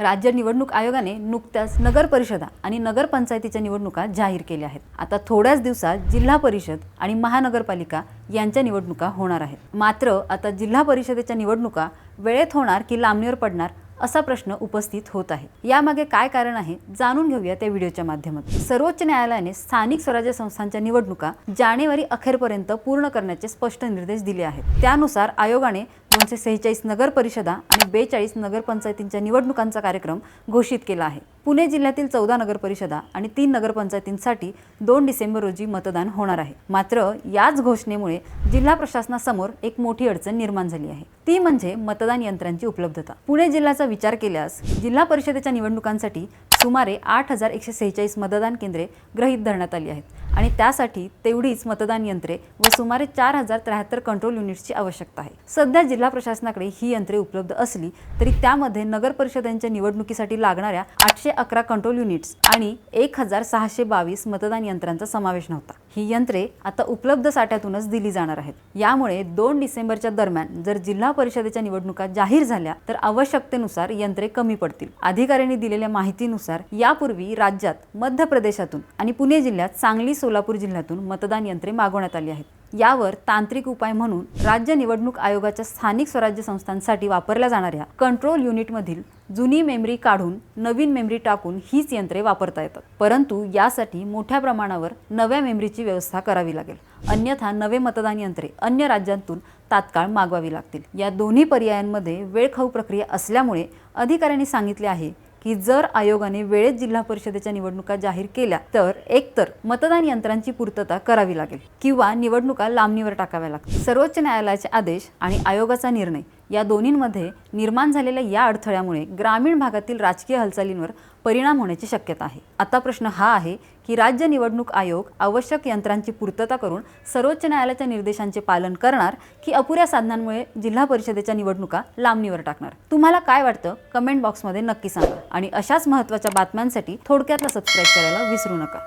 राज्य निवडणूक आयोगाने नुकत्याच नगर परिषदा आणि नगरपंचायतीच्या निवडणुका जाहीर केल्या आहेत. आता थोड्याच दिवसात जिल्हा परिषद आणि महानगरपालिका यांच्या निवडणुका होणार आहेत. मात्र आता जिल्हा परिषदेच्या निवडणुका वेळेत होणार की लांबणीवर पडणार असा प्रश्न उपस्थित होत आहे. यामागे काय कारण आहे जाणून घेऊया त्या व्हिडिओच्या माध्यमातून. सर्वोच्च न्यायालयाने स्थानिक स्वराज्य संस्थांच्या निवडणुका जानेवारी अखेरपर्यंत पूर्ण करण्याचे स्पष्ट निर्देश दिले आहेत. त्यानुसार आयोगाने दोनशे सेहेचाळीस नगर परिषदा आणि बेचाळीस नगरपंचायतींच्या निवडणुकांचा कार्यक्रम घोषित केला आहे. पुणे जिल्ह्यातील चौदा नगरपरिषदा आणि तीन नगरपंचायतींसाठी दोन डिसेंबर रोजी मतदान होणार आहे. मात्र याच घोषणेमुळे जिल्हा प्रशासनासमोर एक मोठी अडचण निर्माण झाली आहे. ती म्हणजे मतदान यंत्रांची उपलब्धता. पुणे जिल्ह्याचा विचार केल्यास जिल्हा परिषदेच्या निवडणुकांसाठी सुमारे आठ हजार एकशे सेहेचाळीस मतदान केंद्रे ग्रहीत धरण्यात आली आहेत आणि त्यासाठी तेवढीच मतदान यंत्रे व सुमारे चार हजार त्र्याहत्तर कंट्रोल युनिट्सची आवश्यकता आहे. सध्या जिल्हा प्रशासनाकडे ही यंत्रे उपलब्ध असली तरी त्यामध्ये नगर परिषदांच्या निवडणुकीसाठी लागणाऱ्या आठशे अकरा कंट्रोल युनिट्स आणि एक हजार सहाशे बावीस मतदान यंत्रांचा समावेश नव्हता. ही यंत्रे आता उपलब्ध साठ्यातूनच दिली जाणार आहेत. यामुळे दोन डिसेंबरच्या दरम्यान जर जिल्हा परिषदेच्या निवडणुका जाहीर झाल्या तर आवश्यकतेनुसार यंत्रे कमी पडतील. अधिकाऱ्यांनी दिलेल्या माहितीनुसार यापूर्वी राज्यात मध्य प्रदेशातून आणि पुणे जिल्ह्यात सांगली सोलापूर जिल्ह्यातून मतदान यंत्रे मागवण्यात आली आहेत. यावर तांत्रिक उपाय म्हणून राज्य निवडणूक आयोगाच्या स्थानिक स्वराज्य संस्थांसाठी वापरल्या जाणाऱ्या कंट्रोल युनिटमधील जुनी मेमरी काढून नवीन मेमरी टाकून हीच यंत्रे वापरता येतात. परंतु यासाठी मोठ्या प्रमाणावर नव्या मेमरीची व्यवस्था करावी लागेल. अन्यथा नवे मतदान यंत्रे अन्य राज्यांतून तात्काळ मागवावी लागतील. या दोन्ही पर्यायांमध्ये वेळखाऊ प्रक्रिया असल्यामुळे अधिकाऱ्यांनी सांगितले आहे की जर आयोगाने वेळेत जिल्हा परिषदेच्या निवडणुका जाहीर केल्या तर एकतर मतदान यंत्रांची पूर्तता करावी लागेल किंवा निवडणुका लांबणीवर टाकाव्या लागतील. सर्वोच्च न्यायालयाचे आदेश आणि आयोगाचा निर्णय या दोन्हींमध्ये निर्माण झालेल्या या अडथळ्यामुळे ग्रामीण भागातील राजकीय हालचालींवर परिणाम होण्याची शक्यता आहे. आता प्रश्न हा आहे की राज्य निवडणूक आयोग आवश्यक यंत्रांची पूर्तता करून सर्वोच्च न्यायालयाच्या निर्देशांचे पालन करणार की अपुऱ्या साधनांमुळे जिल्हा परिषदेच्या निवडणुका लांबणीवर टाकणार? तुम्हाला काय वाटतं? कमेंट बॉक्समध्ये नक्की सांगा आणि अशाच महत्त्वाच्या बातम्यांसाठी थोडक्यातला सबस्क्राईब करायला विसरू नका.